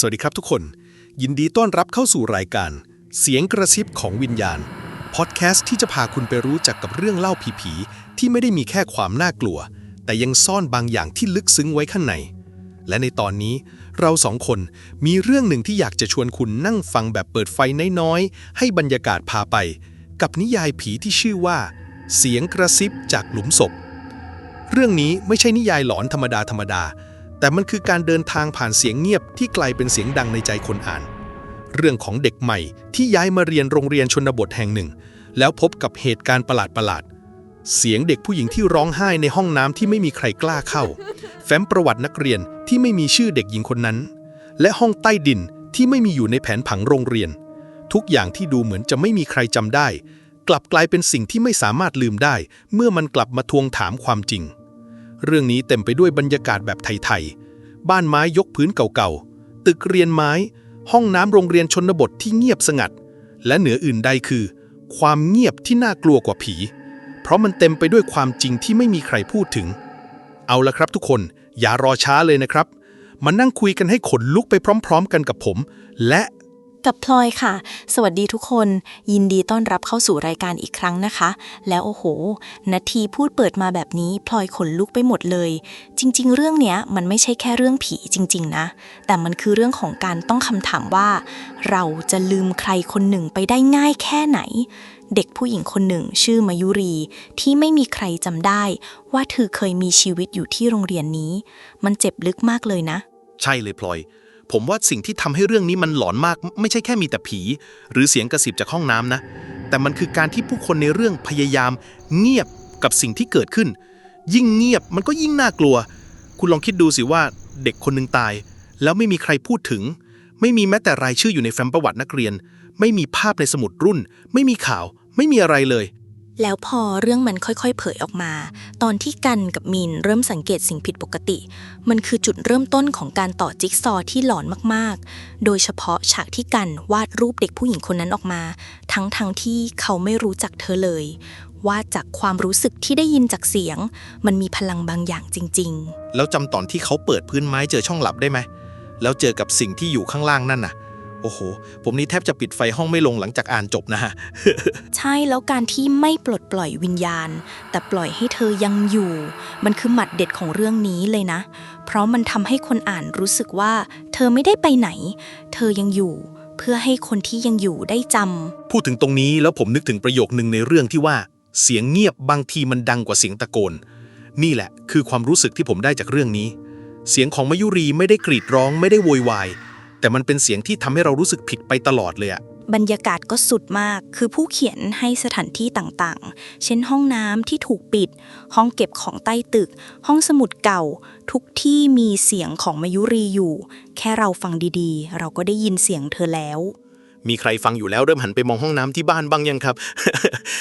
สวัสดีครับทุกคน ยินดีต้อนรับเข้าสู่รายการ เสียงกระซิบของวิญญาณ พอดแคสต์ที่จะพาคุณไปรู้จักกับเรื่องเล่าผีๆที่ไม่ได้มีแค่ความน่ากลัว แต่ยังซ่อนบางอย่างที่ลึกซึ้งไว้ข้างใน และในตอนนี้เราสองคนมีเรื่องหนึ่งที่อยากจะชวนคุณนั่งฟังแบบเปิดไฟน้อยๆให้บรรยากาศพาไป กับนิยายผีที่ชื่อว่า เสียงกระซิบจากหลุมศพ เรื่องนี้ไม่ใช่นิยายหลอนธรรมดาธรรมดา แต่มันคือการเดินทางผ่านเสียงเงียบที่กลายเป็นเสียงดังในใจคนอ่าน เรื่องของเด็กใหม่ที่ย้ายมาเรียนโรงเรียนชนบทแห่งหนึ่ง แล้วพบกับเหตุการณ์ประหลาดๆเสียงเด็กผู้หญิงที่ร้องไห้ในห้องน้ำที่ไม่มีใครกล้าเข้า แฟ้มประวัตินักเรียนที่ไม่มีชื่อเด็กหญิงคนนั้น และห้องใต้ดินที่ไม่มีอยู่ในแผนผังโรงเรียน ทุกอย่างที่ดูเหมือนจะไม่มีใครจำได้ กลับกลายเป็นสิ่งที่ไม่สามารถลืมได้ เมื่อมันกลับมาทวงถามความจริง เรื่องนี้เต็มไปด้วยบรรยากาศแบบไทยๆ บ้านไม้ยกพื้นเก่าๆ ตึกเรียนไม้ ห้องน้ำโรงเรียนชนบทที่เงียบสงัด และเหนืออื่นใดคือ ความเงียบที่น่ากลัวกว่าผี เพราะมันเต็มไปด้วยความจริงที่ไม่มีใครพูดถึง เอาละครับทุกคน อย่ารอช้าเลยนะครับ มานั่งคุยกันให้ขนลุกไปพร้อม ๆ กันกับผม และ กับพลอยค่ะ สวัสดีทุกคน ยินดีต้อนรับเข้าสู่รายการอีกครั้งนะคะ แล้วโอ้โหนาทีพูดเปิดมาแบบนี้พลอยขนลุกไปหมดเลย จริง ๆ เรื่องเนี้ยมันไม่ใช่แค่เรื่องผีจริง ๆ นะ แต่มันคือเรื่องของการต้องคำถามว่า เราจะลืมใครคนหนึ่งไปได้ง่ายแค่ไหน เด็กผู้หญิงคนหนึ่งชื่อมายุรี ที่ไม่มีใครจำได้ ว่าเธอเคยมีชีวิตอยู่ที่โรงเรียนนี้ มันเจ็บลึกมากเลยนะ ใช่เลยพลอย ผมว่าสิ่งที่ทำให้เรื่องนี้มันหลอนมาก ไม่ใช่แค่มีแต่ผี หรือเสียงกระซิบจากห้องน้ำนะ แต่มันคือการที่ผู้คนในเรื่องพยายาม เงียบกับสิ่งที่เกิดขึ้น ยิ่งเงียบมันก็ยิ่งน่ากลัว คุณลองคิดดูสิว่าเด็กคนหนึ่งตาย แล้วไม่มีใครพูดถึง ไม่มีแม้แต่รายชื่ออยู่ในแฟ้มประวัตินักเรียน ไม่มีภาพในสมุดรุ่น ไม่มีข่าว ไม่มีอะไรเลยแล้วพอเรื่องมันค่อยๆ เผยออกมา ตอนที่กันกับมีนเริ่มสังเกตสิ่งผิดปกติ มันคือจุดเริ่มต้นของการต่อจิ๊กซอว์ที่หลอนมากๆ โดยเฉพาะฉากที่กันวาดรูปเด็กผู้หญิงคนนั้นออกมา ทั้งๆทที่เขาไม่รู้จักเธอเลยวาดจากความรู้สึกที่ได้ยินจากเสียง มันมีพลังบางอย่างจริง ๆ แล้วจำตอนที่เขาเปิดพื้นไม้เจอช่องหลับได้ไหม แล้วเจอกับสิ่งที่อยู่ข้างล่างนั่นน่ะ โอ้โห ผมนี่แทบจะปิดไฟห้องไม่ลงหลังจากอ่านจบนะฮะ ใช่แล้วการที่ไม่ปลดปล่อยวิญญาณ แต่ปล่อยให้เธอยังอยู่ มันคือหมัดเด็ดของเรื่องนี้เลยนะ เพราะมันทำให้คนอ่านรู้สึกว่า เธอไม่ได้ไปไหน เธอยังอยู่ เพื่อให้คนที่ยังอยู่ได้จำพูดถึงตรงนี้แล้วผมนึกถึงประโยคนึงในเรื่องที่ว่า เสียงเงียบบางทีมันดังกว่าเสียงตะโกน นี่แหละ คือความรู้สึกที่ผมได้จากเรื่องนี้ เสียงของมายุรีไม่ได้กรีดร้องไม่ได้โวยวาย แต่มันเป็นเสียงที่ทำให้เรารู้สึกผิดไปตลอดเลยอะบรรยากาศก็สุดมาก คือผู้เขียนให้สถานที่ต่างๆ เช่นห้องน้ำที่ถูกปิด ห้องเก็บของใต้ตึก ห้องสมุดเก่า ทุกที่มีเสียงของมายุรีอยู่ แค่เราฟังดีๆ เราก็ได้ยินเสียงเธอแล้ว มีใครฟังอยู่แล้วเริ่มหันไปมองห้องน้ำที่บ้านบ้างยังครับ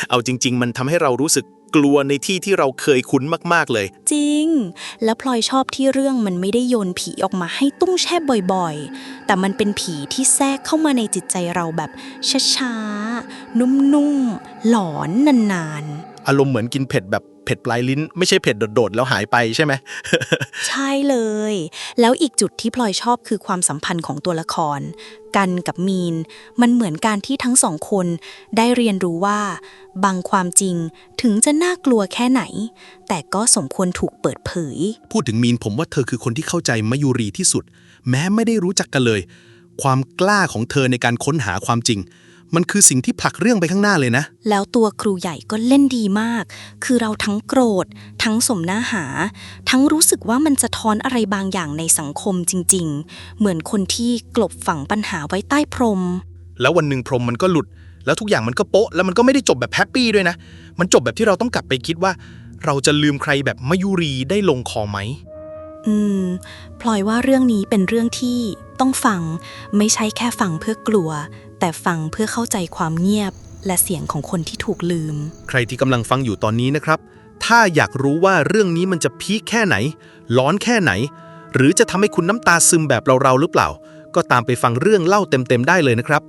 เอาจริง ๆ มันทำให้เรารู้สึก กลัวในที่ที่เราเคยคุ้นมาก ๆ เลย จริง แล้วพลอยชอบที่เรื่องมันไม่ได้โยนผีออกมาให้ตุ้งแช่บ่อยๆ แต่มันเป็นผีที่แทรกเข้ามาในจิตใจเราแบบช้าๆ นุ่มๆ หลอนนานๆ อารมณ์เหมือนกินเผ็ดแบบเผ็ดปลายลิ้น ไม่ใช่เผ็ดโดดๆ แล้วหายไปใช่ไหม ใช่เลย แล้วอีกจุดที่พลอยชอบคือความสัมพันธ์ของตัวละคร กันกับมีน มันเหมือนการที่ทั้งสองคนได้เรียนรู้ว่า บางความจริงถึงจะน่ากลัวแค่ไหน แต่ก็สมควรถูกเปิดเผย พูดถึงมีนผมว่าเธอคือคนที่เข้าใจมายุรีที่สุด แม้ไม่ได้รู้จักกันเลย ความกล้าของเธอในการค้นหาความจริง มันคือสิ่งที่ผลักเรื่องไปข้างหน้าเลยนะ แล้วตัวครูใหญ่ก็เล่นดีมาก คือเราทั้งโกรธ ทั้งสมหน้าหา ทั้งรู้สึกว่ามันจะท้อนอะไรบางอย่างในสังคมจริง ๆ เหมือนคนที่กลบฝังปัญหาไว้ใต้พรม แล้ววันหนึ่งพรหมมันก็หลุด แล้วทุกอย่างมันก็โป๊ะ แล้วมันก็ไม่ได้จบแบบแฮปปี้ด้วยนะ มันจบแบบที่เราต้องกลับไปคิดว่า เราจะลืมใครแบบมายุรีได้ลงคอไหม อืม พลอยว่าเรื่องนี้เป็นเรื่องที่ต้องฟัง ไม่ใช่แค่ฟังเพื่อกลัว แต่ฟังเพื่อเข้าใจความเงียบและเสียงของคนที่ถูกลืม ใครที่กำลังฟังอยู่ตอนนี้นะครับ ถ้าอยากรู้ว่าเรื่องนี้มันจะพีคแค่ไหน ร้อนแค่ไหน หรือจะทำให้คุณน้ำตาซึมแบบเราๆหรือเปล่า ก็ตามไปฟังเรื่องเล่าเต็มๆได้เลยนะครับ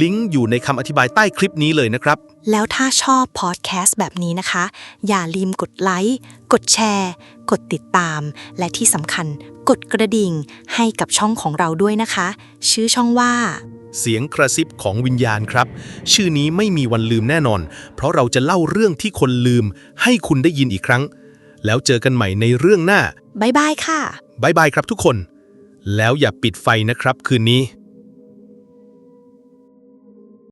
ลิงก์อยู่ในคำอธิบายใต้คลิปนี้เลยนะครับ แล้วถ้าชอบพอดแคสต์แบบนี้นะคะ อย่าลืมกดไลค์ กดแชร์ กดติดตาม และที่สำคัญ กดกระดิ่งให้กับช่องของเราด้วยนะคะ ชื่อช่องว่า เสียงกระซิบของวิญญาณครับ ชื่อนี้ไม่มีวันลืมแน่นอน เพราะเราจะเล่าเรื่องที่คนลืม ให้คุณได้ยินอีกครั้ง แล้วเจอกันใหม่ในเรื่องหน้าบ๊ายบายค่ะบายบายครับทุกคน แล้วอย่าปิดไฟนะครับคืนนี้